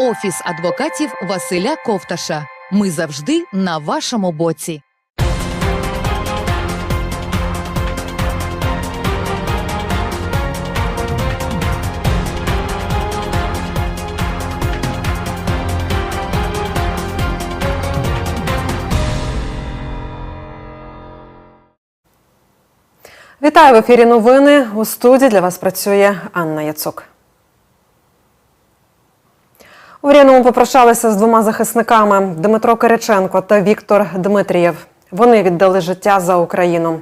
Офіс адвокатів Василя Ковташа. Ми завжди на вашому боці. Вітаю в ефірі новини. У студії для вас працює Анна Яцук. У Рівному попрощалися з двома захисниками Дмитро Кириченко та Віктор Дмитрієв. Вони віддали життя за Україну.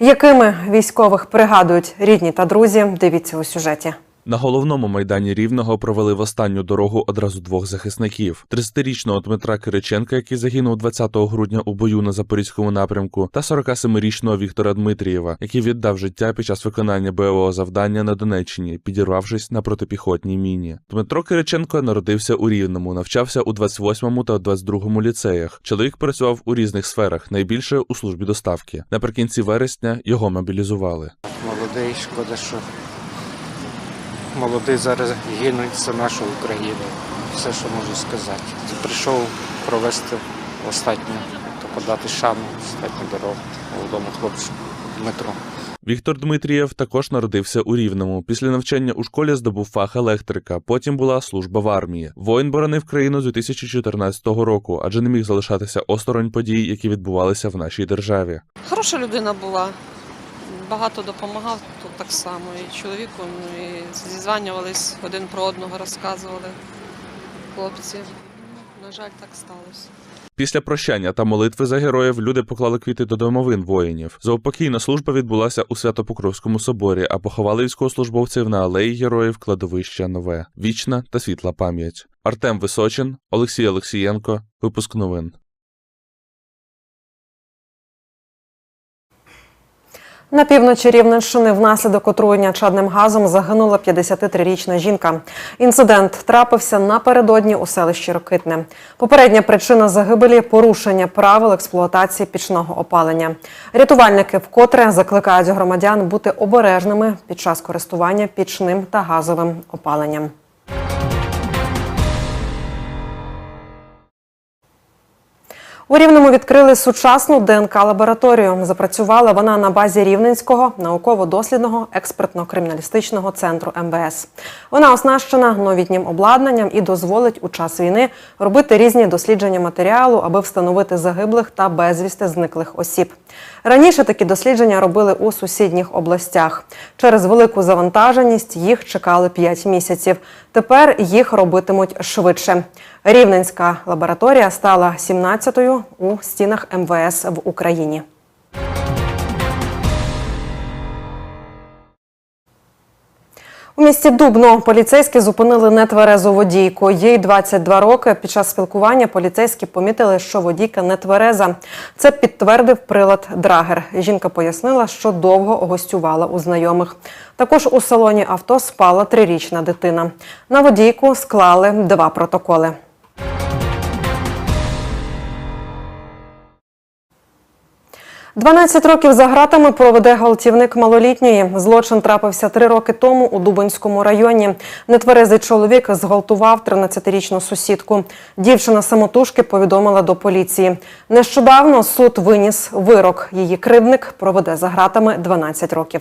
Якими військових пригадують рідні та друзі? Дивіться у сюжеті. На головному майдані Рівного провели в останню дорогу одразу двох захисників: 30-річного Дмитра Кириченка, який загинув 20 грудня у бою на запорізькому напрямку, та 47-річного Віктора Дмитрієва, який віддав життя під час виконання бойового завдання на Донеччині, підірвавшись на протипіхотній міні. Дмитро Кириченко народився у Рівному, навчався у 28-му та 22-му ліцеях. Чоловік працював у різних сферах, найбільше у службі доставки. Наприкінці вересня його мобілізували. молодий, шкода, що молодий зараз гинуть за нашу Україну. Все, що можу сказати. Прийшов провести останню, то подати шану, останню дорогу молодому хлопцю Дмитру. Віктор Дмитрієв також народився у Рівному. Після навчання у школі здобув фах електрика. Потім була служба в армії. Воїн боронив країну з 2014 року, адже не міг залишатися осторонь подій, які відбувалися в нашій державі. Хороша людина була. Багато допомагав тут так само. І чоловіку, ну, і зізванювались один про одного, розказували хлопці. На жаль, так сталося. Після прощання та молитви за героїв люди поклали квіти до домовин воїнів. Заупокійна служба відбулася у Свято-Покровському соборі, а поховали військовослужбовців на алеї героїв кладовища Нове, вічна та світла пам'ять. Артем Височин, Олексій Олексієнко. Випуск новин. На півночі Рівненщини внаслідок отруєння чадним газом загинула 53-річна жінка. Інцидент трапився напередодні у селищі Рокитне. Попередня причина загибелі порушення правил експлуатації пічного опалення. Рятувальники вкотре закликають громадян бути обережними під час користування пічним та газовим опаленням. У Рівному відкрили сучасну ДНК-лабораторію. Запрацювала вона на базі Рівненського науково-дослідного експертно-криміналістичного центру МВС. Вона оснащена новітнім обладнанням і дозволить у час війни робити різні дослідження матеріалу, аби встановити загиблих та безвісти зниклих осіб. Раніше такі дослідження робили у сусідніх областях. Через велику завантаженість їх чекали 5 місяців. Тепер їх робитимуть швидше. Рівненська лабораторія стала 17-ю у стінах МВС в Україні. У місті Дубно поліцейські зупинили нетверезу водійку. Їй 22 роки. Під час спілкування поліцейські помітили, що водійка нетвереза. Це підтвердив прилад Драгер. Жінка пояснила, що довго гостювала у знайомих. Також у салоні авто спала трирічна дитина. На водійку склали два протоколи. «12 років за гратами проведе галтівник малолітньої. Злочин трапився три роки тому у Дубинському районі. Нетверезий чоловік зґвалтував 13-річну сусідку. Дівчина самотужки повідомила до поліції. Нещодавно суд виніс вирок. Її кривдник проведе за гратами 12 років.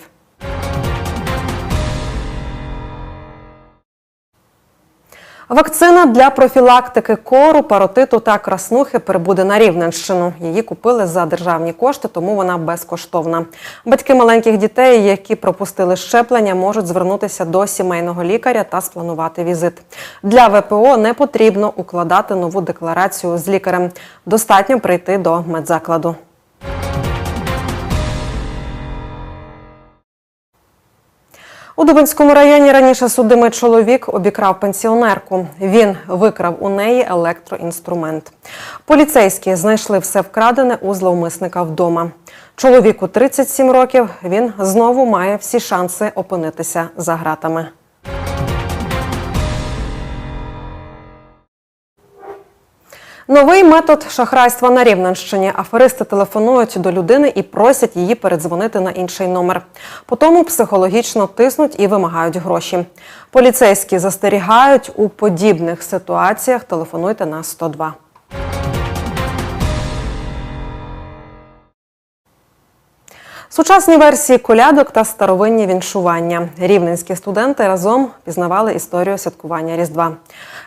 Вакцина для профілактики кору, паротиту та краснухи прибуде на Рівненщину. Її купили за державні кошти, тому вона безкоштовна. Батьки маленьких дітей, які пропустили щеплення, можуть звернутися до сімейного лікаря та спланувати візит. Для ВПО не потрібно укладати нову декларацію з лікарем. Достатньо прийти до медзакладу. У Дубинському районі раніше судимий чоловік обікрав пенсіонерку. Він викрав у неї електроінструмент. Поліцейські знайшли все вкрадене у зловмисника вдома. Чоловіку 37 років. Він знову має всі шанси опинитися за ґратами. Новий метод шахрайства на Рівненщині. Аферисти телефонують до людини і просять її передзвонити на інший номер. Потім психологічно тиснуть і вимагають гроші. Поліцейські застерігають у подібних ситуаціях. Телефонуйте на 102. Сучасні версії колядок та старовинні віншування. Рівненські студенти разом пізнавали історію святкування Різдва.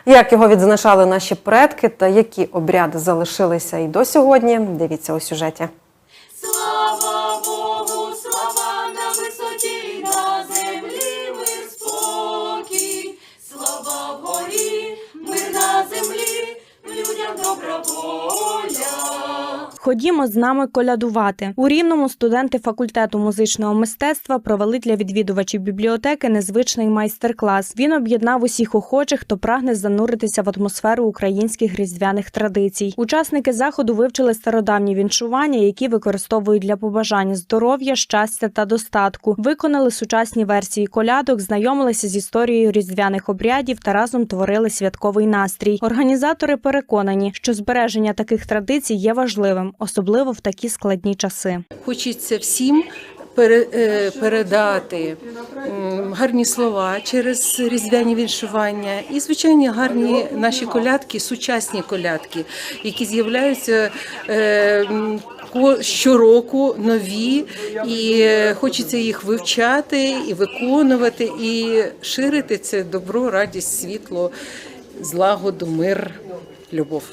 Як його відзначали наші предки та які обряди залишилися і до сьогодні, дивіться у сюжеті. Ходімо з нами колядувати. У Рівному студенти факультету музичного мистецтва провели для відвідувачів бібліотеки незвичний майстер-клас. Він об'єднав усіх охочих, хто прагне зануритися в атмосферу українських різдвяних традицій. Учасники заходу вивчили стародавні віншування, які використовують для побажання здоров'я, щастя та достатку. Виконали сучасні версії колядок, знайомилися з історією різдвяних обрядів та разом творили святковий настрій. Організатори переконані, що збереження таких традицій є важливим, особливо в такі складні часи. Хочеться всім е, передати гарні слова через різдвяні віншування і, звичайно, гарні наші колядки, сучасні колядки, які з'являються е, щороку нові, і е, хочеться їх вивчати і виконувати, і ширити це добро, радість, світло, злагоду, мир, любов.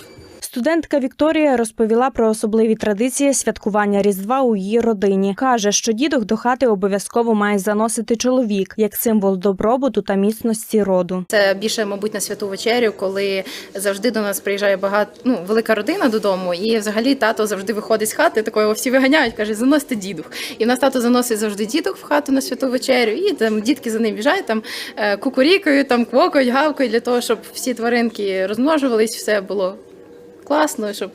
Студентка Вікторія розповіла про особливі традиції святкування Різдва у її родині. каже, що дідух до хати обов'язково має заносити чоловік як символ добробуту та міцності роду. Це більше, мабуть, на святу вечерю, коли завжди до нас приїжджає багато, ну, велика родина додому, і взагалі тато завжди виходить з хати, такого всі виганяють, каже, заносите дідух. І в нас тато заносить завжди дідух в хату на святу вечерю, і там дітки за ним біжать, там е, кукурікають, там квокають, гавкають для того, щоб всі тваринки розмножувались, все було класно, щоб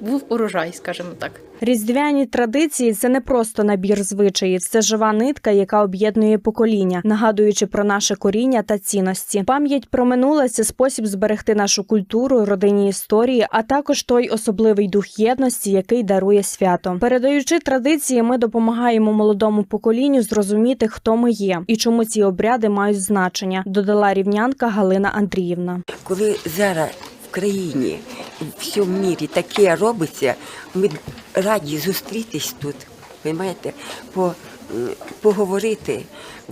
був урожай, скажімо так. Різдвяні традиції це не просто набір звичаїв, це жива нитка, яка об'єднує покоління, нагадуючи про наше коріння та цінності. Пам'ять про минуле це спосіб зберегти нашу культуру, родинні історії, а також той особливий дух єдності, який дарує свято. Передаючи традиції, ми допомагаємо молодому поколінню зрозуміти, хто ми є і чому ці обряди мають значення. Додала рівнянка Галина Андріївна. коли зараз в країні, в всьому мірі таке робиться, ми раді зустрітись тут, розумієте, по, поговорити,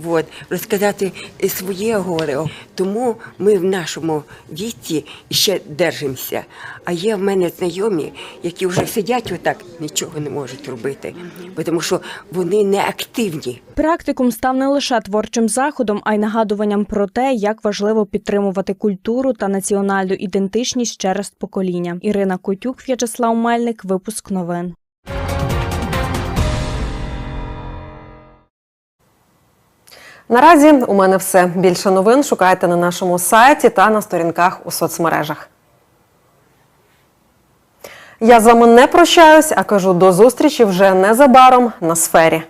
от, розказати своє горе. Тому ми в нашому віці ще держимося. А є в мене знайомі, які вже сидять отак, нічого не можуть робити, тому що вони не активні. Практикум став не лише творчим заходом, а й нагадуванням про те, як важливо підтримувати культуру та національну ідентичність через покоління. Ірина Котюк, В'ячеслав Мельник, випуск новин. Наразі у мене все. Більше новин шукайте на нашому сайті та на сторінках у соцмережах. Я з вами не прощаюсь, а кажу до зустрічі вже незабаром на сфері.